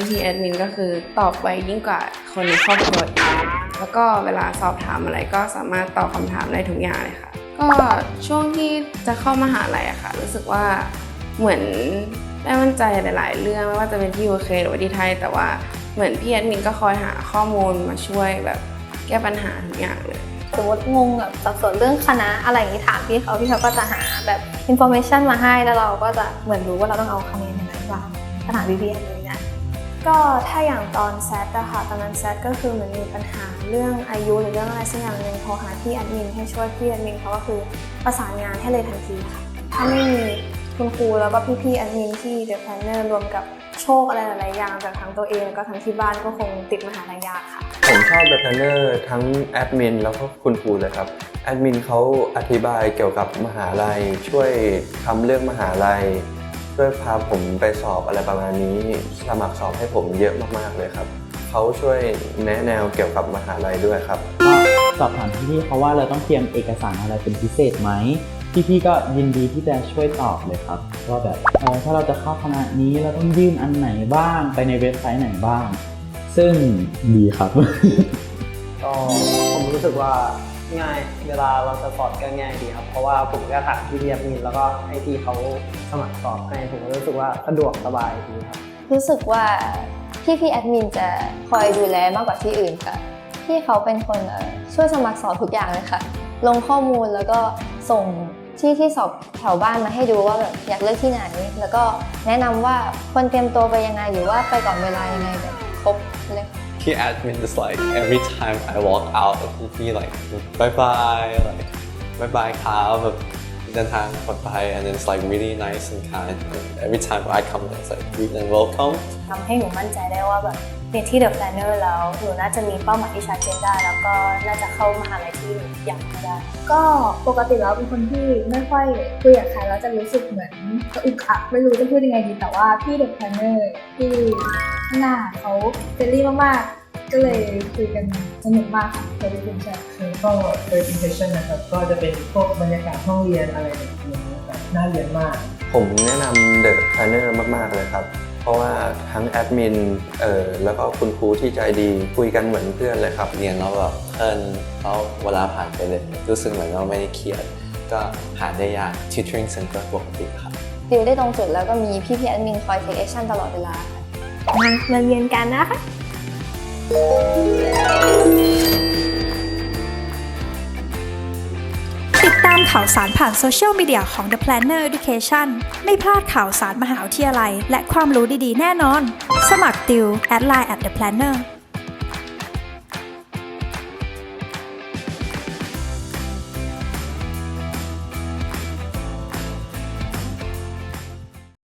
พี่พี่แอดมินก็คือตอบไวยิ่งกว่าคนในครอบครัวอีกแล้วก็เวลาสอบถามอะไรก็สามารถตอบคำถามได้ทุกอย่างเลยค่ะ ก็ช่วงที่จะเข้ามหาลัยอะค่ะ รู้สึกว่าเหมือนได้มั่นใจหลาย ๆ เรื่องไม่ว่าจะเป็นที่ยูเคหรือว่าที่ไทย แต่ว่าเหมือนพี่แอดมินก็คอยหาข้อมูลมาช่วยแบบแก้ปัญหาทุกอย่างเลยสมมติงงแบบสับสนเรื่องคณะอะไรอย่างนี้ถามพี่เขาพี่เขาก็จะหาแบบ information มาให้แล้วเราก็จะเหมือนรู้ว่าเราต้องเอาคะแนนยังไงบ้างก็ถามพี่พี่ๆเลยนะ ก็ถ้าอย่างตอนแซดอะค่ะตอนนั้นแซดก็คือเหมือนมีปัญหาเรื่องอายุหรือเรื่องอะไรสักอย่างหนึ่งโทรหาพี่แอดมินให้ช่วยพี่แอดมินเขาก็คือประสานงานให้เลยทันทีค่ะถ้าไม่มีคุณครูแล้วก็พี่ๆแอดมินที่เดอะแพลนเนอร์รวมกับโชคอะไรหลายๆอย่างจากทั้งตัวเองก็ทั้งที่บ้านก็คงติดมหาลัยยากค่ะ ผมชอบเดอะแพนเนอร์ทั้งแอดมินแล้วก็คุณครูเลยครับแอดมินเขาอธิบายเกี่ยวกับมหาลัยช่วยทำเรื่องมหาลัย ช่วยพาผมไปสอบอะไรประมาณนี้ สมัครสอบให้ผมเยอะมากๆเลยครับ เขาช่วยแนะแนวเกี่ยวกับมหาลัยด้วยครับ ก็สอบถามพี่ๆเขาว่าเราต้องเตรียมเอกสารอะไรเป็นพิเศษไหมพี่ๆก็ยินดีที่จะช่วยตอบเลยครับว่าแบบเออถ้าเราจะเข้าคณะนี้เราต้องยื่นอันไหนบ้างไปในเว็บไซต์ไหนบ้าง ซึ่งดีครับ ก็ผมรู้สึกว่า ง่าย เวลาเราจะสอบก็ง่ายดีครับ เพราะว่าผมก็ถามพี่เรียบมินแล้วก็ให้พี่เขาสมัครสอบให้ผมก็รู้สึกว่าสะดวกสบายดีครับ รู้สึกว่าพี่พี่แอดมินจะคอยดูแลมากกว่าที่อื่นค่ะ พี่เขาเป็นคนช่วยสมัครสอบทุกอย่างเลยค่ะ ลงข้อมูลแล้วก็ส่งที่ที่สอบแถวบ้านมาให้ดูว่าแบบอยากเลือกที่ไหน แล้วก็แนะนำว่าควรเตรียมตัวไปยังไงหรือว่าไปก่อนเวลายังไงแบบครบเลยค่ะ He admin is like every time I walk out he be like bye bye like bye bye ครับแบบเดินทางปลอดภัย and it's like really nice and kind and every time I come it's like greet and welcome ทำให้หนูมั่นใจได้ว่าแบบ เรียนที่เดอะแพลนเนอร์แล้วหนูน่าจะมีเป้าหมายที่ชัดเจนได้ แล้วก็น่าจะเข้ามหาลัยที่หนูอยากเข้าได้ ก็ปกติแล้วเป็นคนที่ไม่ค่อยคุยกับใครแล้วจะรู้สึกเหมือนกระอุกอักไม่รู้จะพูดยังไงดีแต่ว่าพี่เด็กแพนเนอร์ที่ข้างหน้าเขาเฟรนลี่มากๆ ก็เลยคุยกันสนุกมากค่ะเคยได้ยินใช่ก็ first impression นะครับก็จะเป็นพวกบรรยากาศห้องเรียนอะไรแบบนี้แบบน่าเรียนมาก ผมแนะนำเดอะแพนเนอร์มากๆเลยครับ เพราะว่าทั้งแอดมินเอ่อแล้วก็คุณครูที่ใจดีคุยกันเหมือนเพื่อนเลยครับ เรียนแล้วแบบเพลินแล้วเวลาผ่านไปเลย รู้สึกเหมือนว่าไม่ได้เครียด ก็หาได้ยาก tutoring center ปกติครับดิวได้ตรงจุดแล้วก็มีพี่พี่แอดมินคอยเทคแอคชั่นตลอดเวลาค่ะมามาเรียนกันนะคะ ข่าวสารผ่านโซเชียลมีเดียของ The Planner Education ไม่พลาดข่าวสารมหาวิทยาลัย และความรู้ดีๆ แน่นอน สมัครติวแอดไลน์ at The Planner